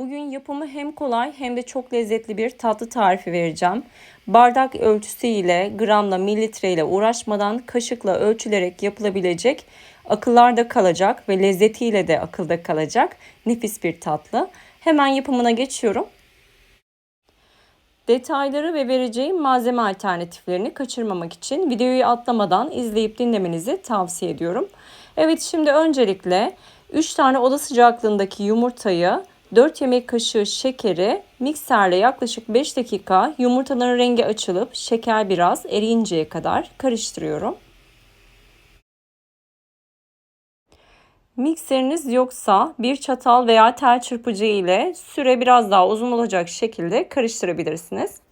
Bugün yapımı hem kolay hem de çok lezzetli bir tatlı tarifi vereceğim. Bardak ölçüsü ile gramla mililitre ile uğraşmadan kaşıkla ölçülerek yapılabilecek akıllarda kalacak ve lezzetiyle de akılda kalacak nefis bir tatlı. Hemen yapımına geçiyorum. Detayları ve vereceğim malzeme alternatiflerini kaçırmamak için videoyu atlamadan izleyip dinlemenizi tavsiye ediyorum. Evet şimdi öncelikle 3 tane oda sıcaklığındaki yumurtayı 4 yemek kaşığı şekeri mikserle yaklaşık 5 dakika yumurtaların rengi açılıp şeker biraz eriyinceye kadar karıştırıyorum. Mikseriniz yoksa bir çatal veya tel çırpıcı ile süre biraz daha uzun olacak şekilde karıştırabilirsiniz.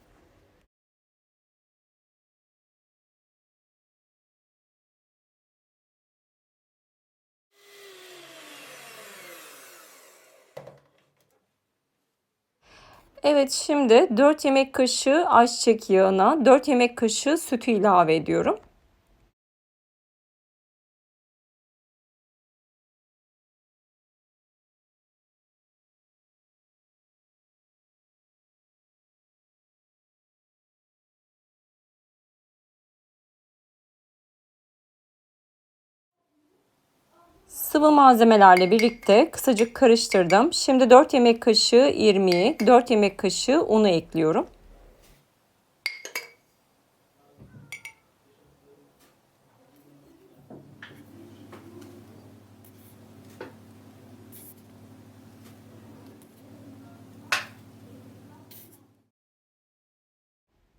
Evet şimdi 4 yemek kaşığı ayçiçek yağına 4 yemek kaşığı sütü ilave ediyorum. Sıvı malzemelerle birlikte kısacık karıştırdım. Şimdi 4 yemek kaşığı irmiği, 4 yemek kaşığı unu ekliyorum.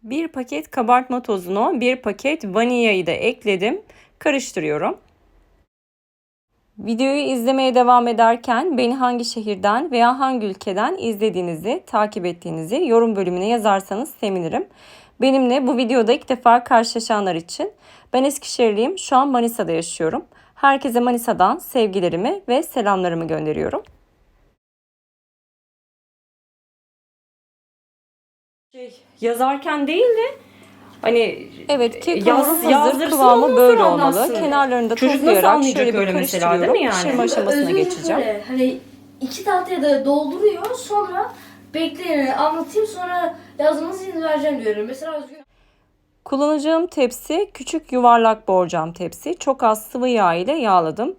Bir paket kabartma tozunu, bir paket vanilyayı da ekledim. Karıştırıyorum. Videoyu izlemeye devam ederken beni hangi şehirden veya hangi ülkeden izlediğinizi, takip ettiğinizi yorum bölümüne yazarsanız sevinirim. Benimle bu videoda ilk defa karşılaşanlar için ben Eskişehirliyim. Şu an Manisa'da yaşıyorum. Herkese Manisa'dan sevgilerimi ve selamlarımı gönderiyorum. Şey, yazarken değil de Hani Evet kek yaz, hazır kıvamı ondan böyle sonra olmalı. anlatsın. Kenarlarını da Çocuk nasıl toplayarak anlayacak şöyle bir öyle mesela, değil karıştırıyorum. mi yani? Pişirme aşamasına Özgür geçeceğim. şöyle, Hani iki tahtaya da dolduruyor sonra bekleyin anlatayım sonra yazdığınız izin vereceğim diyorum. Mesela Özgür Kullanacağım tepsi küçük yuvarlak borcam tepsi. Çok az sıvı yağ ile yağladım.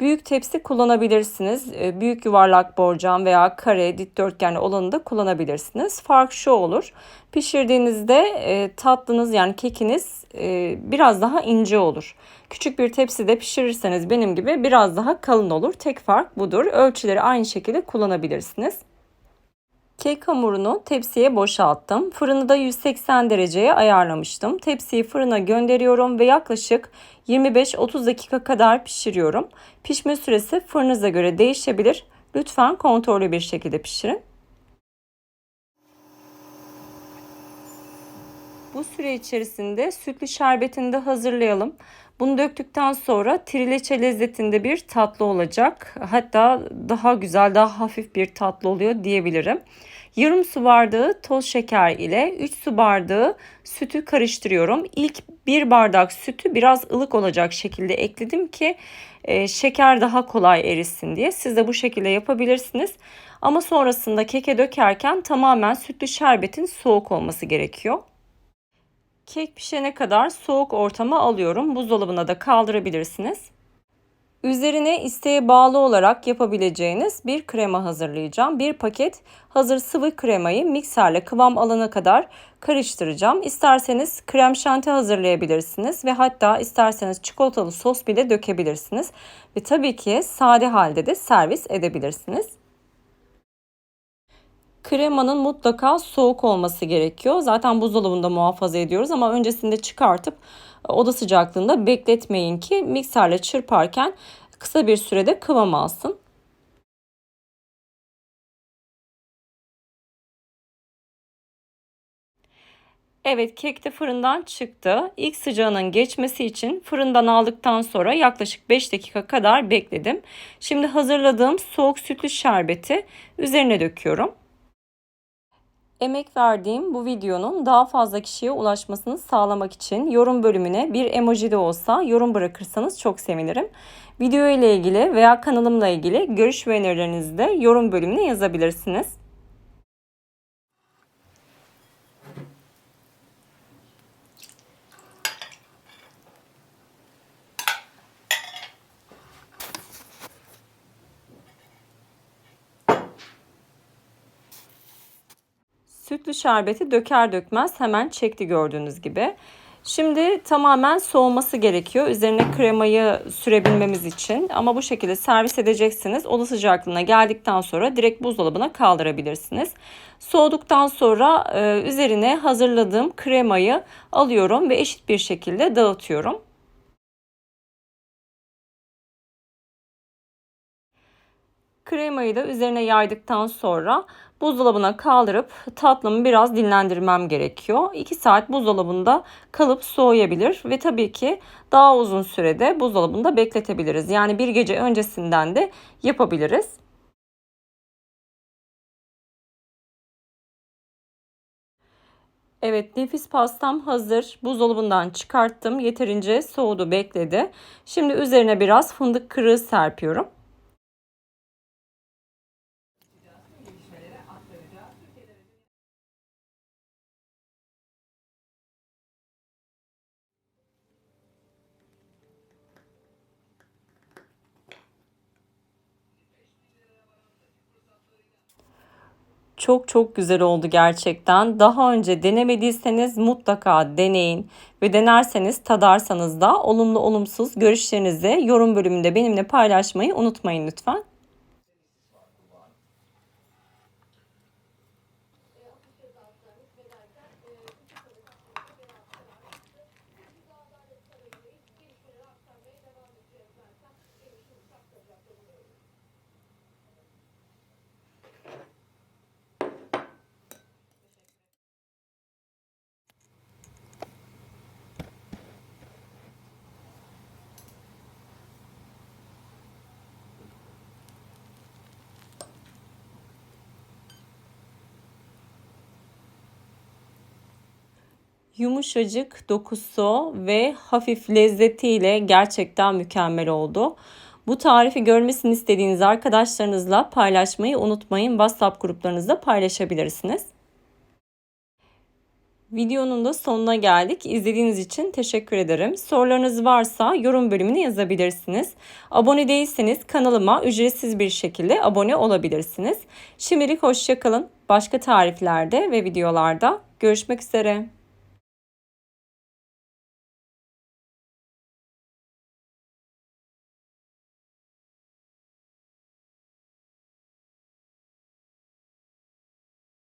Büyük tepsi kullanabilirsiniz. Ee, Büyük yuvarlak borcam veya kare, dikdörtgen olanı da kullanabilirsiniz. Fark şu olur. Pişirdiğinizde e, tatlınız yani kekiniz e, biraz daha ince olur. Küçük bir tepside pişirirseniz benim gibi biraz daha kalın olur. Tek fark budur. Ölçüleri aynı şekilde kullanabilirsiniz. Kek hamurunu tepsiye boşalttım. Fırını da 180 dereceye ayarlamıştım. Tepsiyi fırına gönderiyorum ve yaklaşık 25-30 dakika kadar pişiriyorum. Pişme süresi fırınıza göre değişebilir. Lütfen kontrollü bir şekilde pişirin. Bu süre içerisinde sütlü şerbetini de hazırlayalım. Bunu döktükten sonra trileçe lezzetinde bir tatlı olacak. Hatta daha güzel, daha hafif bir tatlı oluyor diyebilirim. Yarım su bardağı toz şeker ile 3 su bardağı sütü karıştırıyorum. İlk bir bardak sütü biraz ılık olacak şekilde ekledim ki e, şeker daha kolay erisin diye. Siz de bu şekilde yapabilirsiniz. Ama sonrasında keke dökerken tamamen sütlü şerbetin soğuk olması gerekiyor. Kek pişene kadar soğuk ortama alıyorum. Buzdolabına da kaldırabilirsiniz. Üzerine isteğe bağlı olarak yapabileceğiniz bir krema hazırlayacağım. Bir paket hazır sıvı kremayı mikserle kıvam alana kadar karıştıracağım. İsterseniz krem şanti hazırlayabilirsiniz ve hatta isterseniz çikolatalı sos bile dökebilirsiniz. Ve tabii ki sade halde de servis edebilirsiniz. Kremanın mutlaka soğuk olması gerekiyor. Zaten buzdolabında muhafaza ediyoruz ama öncesinde çıkartıp oda sıcaklığında bekletmeyin ki mikserle çırparken kısa bir sürede kıvam alsın. Evet kek de fırından çıktı. İlk sıcağının geçmesi için fırından aldıktan sonra yaklaşık 5 dakika kadar bekledim. Şimdi hazırladığım soğuk sütlü şerbeti üzerine döküyorum. Emek verdiğim bu videonun daha fazla kişiye ulaşmasını sağlamak için yorum bölümüne bir emoji de olsa yorum bırakırsanız çok sevinirim. Video ile ilgili veya kanalımla ilgili görüş ve önerilerinizi de yorum bölümüne yazabilirsiniz. Sütlü şerbeti döker dökmez hemen çekti gördüğünüz gibi. Şimdi tamamen soğuması gerekiyor. Üzerine kremayı sürebilmemiz için. Ama bu şekilde servis edeceksiniz. Oda sıcaklığına geldikten sonra direkt buzdolabına kaldırabilirsiniz. Soğuduktan sonra e, üzerine hazırladığım kremayı alıyorum ve eşit bir şekilde dağıtıyorum. Kremayı da üzerine yaydıktan sonra buzdolabına kaldırıp tatlımı biraz dinlendirmem gerekiyor. 2 saat buzdolabında kalıp soğuyabilir ve tabii ki daha uzun sürede buzdolabında bekletebiliriz. Yani bir gece öncesinden de yapabiliriz. Evet nefis pastam hazır. Buzdolabından çıkarttım. Yeterince soğudu bekledi. Şimdi üzerine biraz fındık kırığı serpiyorum. Çok çok güzel oldu gerçekten. Daha önce denemediyseniz mutlaka deneyin ve denerseniz tadarsanız da olumlu olumsuz görüşlerinizi yorum bölümünde benimle paylaşmayı unutmayın lütfen. Yumuşacık dokusu ve hafif lezzetiyle gerçekten mükemmel oldu. Bu tarifi görmesini istediğiniz arkadaşlarınızla paylaşmayı unutmayın. WhatsApp gruplarınızda paylaşabilirsiniz. Videonun da sonuna geldik. İzlediğiniz için teşekkür ederim. Sorularınız varsa yorum bölümüne yazabilirsiniz. Abone değilseniz kanalıma ücretsiz bir şekilde abone olabilirsiniz. Şimdilik hoşçakalın. Başka tariflerde ve videolarda görüşmek üzere.